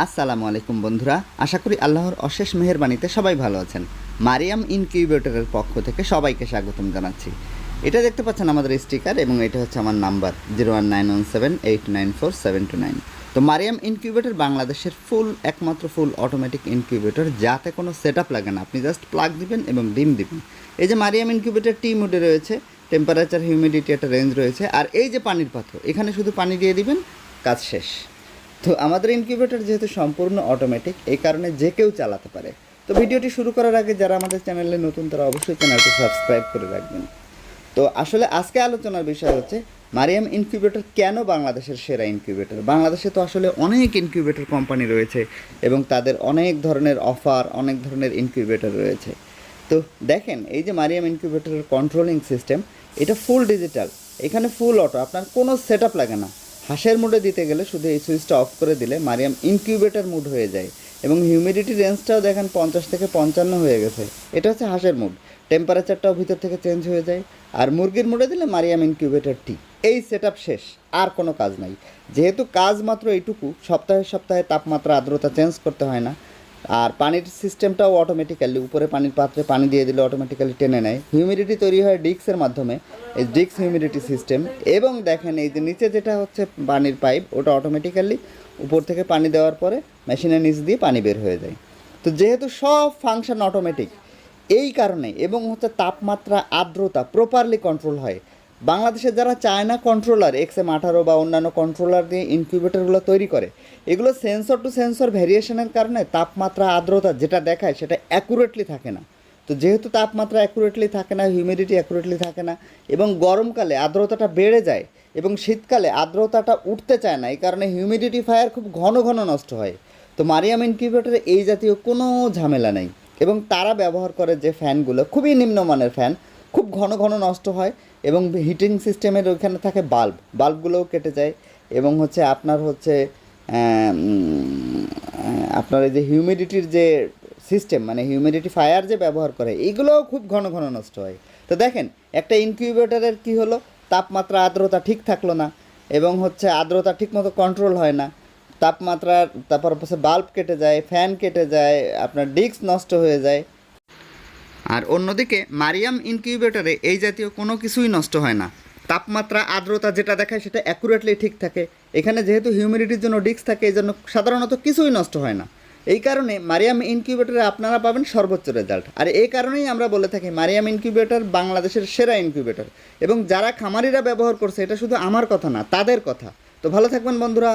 আসসালামু আলাইকুম বন্ধুরা, আশা করি আল্লাহর অশেষ মেহেরবানিতে সবাই ভালো আছেন। মারিয়াম ইনকিউবেটরের পক্ষ থেকে সবাইকে স্বাগতম জানাচ্ছি। এটা দেখতে পাচ্ছেন আমাদের স্টিকার এবং এটা হচ্ছে আমার number, zero one nine one seven, eight nine four, seven two nine. তো মারিয়াম ইনকিউবেটর বাংলাদেশের ফুল, একমাত্র ফুল অটোমেটিক ইনকিউবেটর, যাতে কোনো সেট আপ লাগে না। আপনি জাস্ট প্লাগ দিবেন এবং ডিম দিবেন। এই যে মারিয়াম ইনকিউবেটর টি মোডে রয়েছে, টেম্পারেচার, হিউমিডিটি, একটা রেঞ্জ রয়েছে, আর এই যে পানির পাত্র এখানে শুধু পানি দিয়ে দিবেন, কাজ শেষ। তো আমাদের ইনকিউবেটর যেহেতু সম্পূর্ণ অটোমেটিক এই কারণে যে কেউ চালাতে পারে। তো ভিডিওটি শুরু করার আগে যারা আমাদের চ্যানেলে নতুন, তারা অবশ্যই চ্যানেলটি সাবস্ক্রাইব করে রাখবেন। তো আসলে আজকে আলোচনার বিষয় হচ্ছে, মারিয়াম ইনকিউবেটর কেন বাংলাদেশের সেরা ইনকিউবেটর বাংলাদেশে তো আসলে অনেক ইনকিউবেটর কোম্পানি রয়েছে এবং তাদের অনেক ধরনের অফার অনেক ধরনের ইনকিউবেটর রয়েছে। তো দেখেন, এই যে মারিয়াম ইনকিউবেটরের কন্ট্রোলিং সিস্টেম এটা ফুল ডিজিটাল এখানে ফুল অটো আপনার কোনো সেট লাগে না। হাঁসের মুডে দিতে গেলে শুধু এই সুইচটা অফ করে দিলে মারিয়াম ইনকিউবেটার মুড হয়ে যায় এবং হিউমিডিটি রেঞ্জটাও দেখেন পঞ্চাশ থেকে পঞ্চান্ন হয়ে গেছে। এটা হচ্ছে হাঁসের মুড টেম্পারেচারটাও ভিতর থেকে চেঞ্জ হয়ে যায়। আর মুরগির মুডে দিলে মারিয়াম ইনকিউবেটর টি এই সেট শেষ, আর কোনো কাজ নাই। যেহেতু কাজ মাত্র এইটুকু, সপ্তাহে সপ্তাহে তাপমাত্রা, আর্দ্রতা চেঞ্জ করতে হয় না। আর পানির সিস্টেমটাও অটোমেটিক্যালি উপরে পানির পাত্রে পানি দিয়ে দিলে অটোমেটিক্যালি টেনে নেয়। হিউমিডিটি তৈরি হয় ডিক্সের মাধ্যমে, এই ডিক্স হিউমিডিটি সিস্টেম এবং দেখেন এই যে নিচে যেটা হচ্ছে পানির পাইপ, ওটা অটোমেটিক্যালি উপর থেকে পানি দেওয়ার পরে মেশিনের নিচ দিয়ে পানি বের হয়ে যায়। তো যেহেতু সব ফাংশন অটোমেটিক এই কারণে, এবং হচ্ছে তাপমাত্রা, আর্দ্রতা প্রপারলি কন্ট্রোল হয় বাংলাদেশে যারা চায়না কন্ট্রোলার এক্স এম আঠারো বা অন্যান্য কন্ট্রোলার দিয়ে ইনকিউবেটরগুলো তৈরি করে, এগুলো সেন্সর টু সেন্সর ভ্যারিয়েশনের কারণে তাপমাত্রা আর্দ্রতা যেটা দেখায় সেটা অ্যাকুরেটলি থাকে না। তো যেহেতু তাপমাত্রা অ্যাকুরেটলি থাকে না হিউমিডিটি অ্যাকুরেটলি থাকে না, এবং গরমকালে আর্দ্রতাটা বেড়ে যায়, এবং শীতকালে আর্দ্রতাটা উঠতে চায় না, এই কারণে হিউমিডিটি ফায়ার খুব ঘন ঘন নষ্ট হয়। তো মারিয়াম ইনকিউবেটরে এই জাতীয় কোনো ঝামেলা নেই, এবং তারা ব্যবহার করে যে ফ্যানগুলো খুবই নিম্নমানের ফ্যান খুব ঘন ঘন নষ্ট হয় এবং হিটিং সিস্টেমের ওইখানে থাকে বাল্ব। বাল্বগুলোও কেটে যায় এবং হচ্ছে আপনার হচ্ছে আপনার এই যে হিউমিডিটির যে সিস্টেম মানে হিউমিডিটি ফায়ার যে ব্যবহার করে, এইগুলোও খুব ঘন ঘন নষ্ট হয়। তো দেখেন, একটা ইনকিউবেটারের কি হলো? তাপমাত্রা, আর্দ্রতা ঠিক থাকল না এবং হচ্ছে আর্দ্রতা ঠিকমতো কন্ট্রোল হয় না। তাপমাত্রা তারপর হচ্ছে বাল্ব কেটে যায় ফ্যান কেটে যায়, আপনার ডিস্ক নষ্ট হয়ে যায়। আর অন্যদিকে মারিয়াম ইনকিউবেটরে এই জাতীয় কোনো কিছুই নষ্ট হয় না। তাপমাত্রা, আর্দ্রতা যেটা দেখায় সেটা অ্যাকুরেটলি ঠিক থাকে। এখানে যেহেতু হিউমিডিটির জন্য ডিস্ক থাকে, এই জন্য সাধারণত কিছুই নষ্ট হয় না। এই কারণে মারিয়াম ইনকিউবেটরে আপনারা পাবেন সর্বোচ্চ রেজাল্ট আর এই কারণেই আমরা বলে থাকি মারিয়াম ইনকিউবেটর বাংলাদেশের সেরা ইনকিউবেটর। এবং যারা খামারিরা ব্যবহার করছে, এটা শুধু আমার কথা না, তাদের কথা। তো ভালো থাকবেন বন্ধুরা।